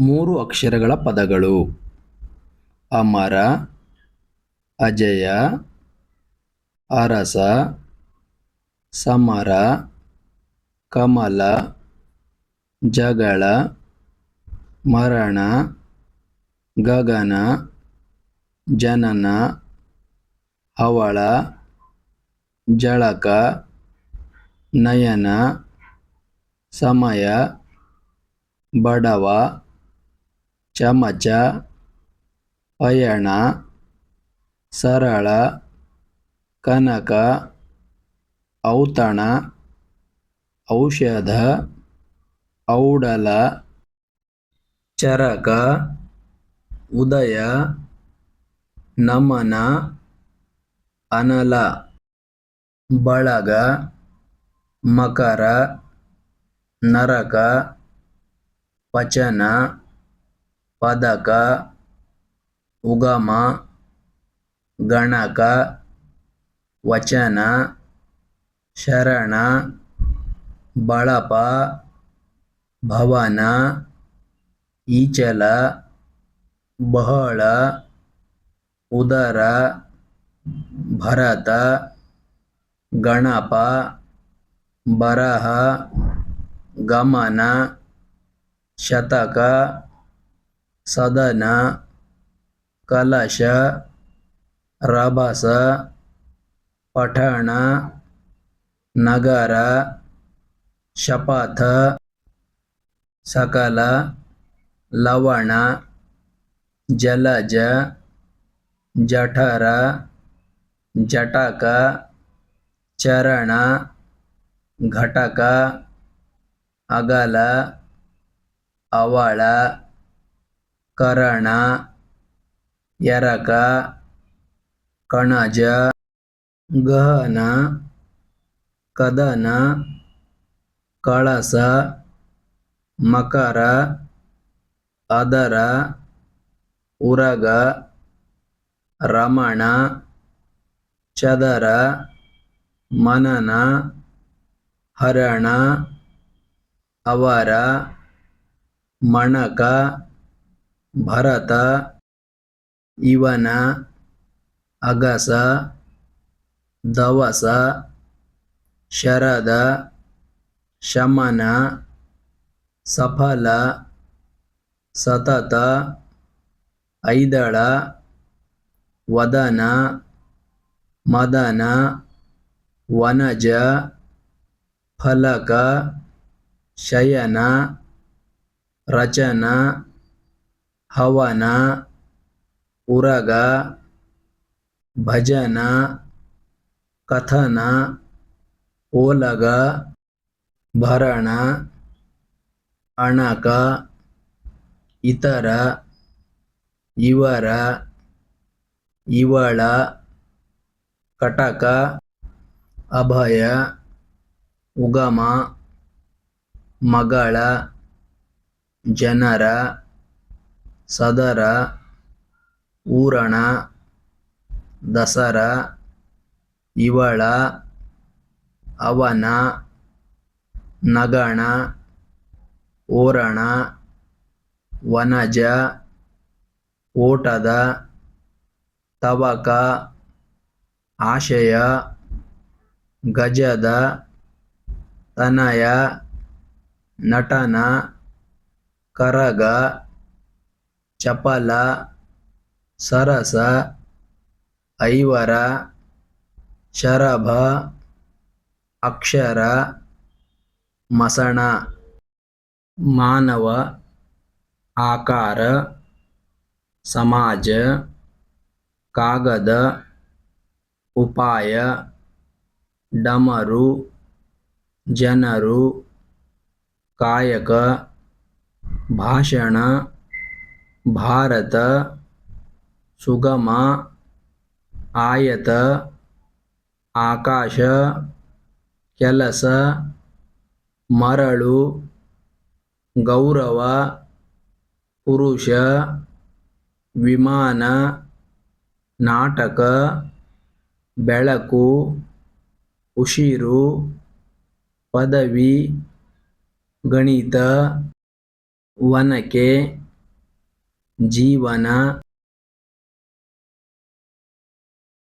ಮೂರು ಅಕ್ಷರಗಳ ಪದಗಳು. ಅಮರ, ಅಜಯ, ಅರಸ, ಸಮರ, ಕಮಲ, ಜಗಳ, ಮರಣ, ಗಗನ, ಜನನ ಹವಳ ಜಳಕ, ನಯನ, ಸಮಯ, ಬಡವ. ಚಮಚ, ಪಯಣ, ಸರಳ, ಕನಕ, ಔತಣ, ಔಷಧ, ಔಡಲ, ಚರಕ, ಉದಯ, ನಮನ, ಅನಲ, ಬಳಗ, ಮಕರ, ನರಕ ಪಚನ ಪದಕ, ಉಗಮ, ಗಣಕ, ವಚನ, ಶರಣ, ಬಳಪ, ಭವನ, ಈಚಲ, ಬಹಳ, ಉದರ, ಭರತ, ಗಣಪ, ಬರಹ, ಗಮನ, ಶತಕ ಸದನ, ಕಲಶ, ರಭಸ, ಪಠಣ, ನಗರ, ಶಪಥ, ಸಕಲ, ಲವಣ, ಜಲಜ, ಜಠರ, ಜಟಕ, ಚರಣ, ಘಟಕ, ಅಗಲ, ಅವಳ ಕರಣ ಎರಕ ಕಣಜ, ಗಹನ, ಕದನ, ಕಳಸ, ಮಕರ, ಅದರ, ಉರಗ, ರಮಣ, ಚದರ, ಮನನ, ಹರಣ, ಅವರ, ಮಣಕ ಭರತ, ಇವನ, ಅಗಸ, ದವಸ, ಶರದ, ಶಮನ, ಸಫಲ, ಸತತ, ಐದಳ, ವದನ, ಮದನ, ವನಜ, ಫಲಕ, ಶಯನ, ರಚನ ಹವನ ಉರಗ, ಭಜನ, ಕಥನ, ಓಲಗ, ಭರಣ, ಅಣಕ, ಇತರ, ಇವರ, ಇವಳ, ಕಟಕ, ಅಭಯ, ಉಗಮ, ಮಗಳ, ಜನರ ಸದರ, ಊರಣ, ದಸರ, ಇವಳ, ಅವನ, ನಗಣ, ಓರಣ, ವನಜ, ಓಟದ, ತವಕ, ಆಶಯ, ಗಜದ, ತನಯ, ನಟನ, ಕರಗ ಚಪಲ, ಸರಸ, ಐವರ, ಶರಭ, ಅಕ್ಷರ, ಮಸಣ, ಮಾನವ, ಆಕಾರ, ಸಮಾಜ, ಕಾಗದ, ಉಪಾಯ, ಡಮರು, ಜನರು, ಕಾಯಕ, ಭಾಷಣ ಭಾರತ ಸುಗಮ ಆಯತ ಆಕಾಶ ಕೆಲಸ ಮರಳು ಗೌರವ ಪುರುಷ ವಿಮಾನ ನಾಟಕ ಬೆಳಕು ಉಸಿರು ಪದವಿ ಗಣಿತ, ವನಕೆ ಜೀವನ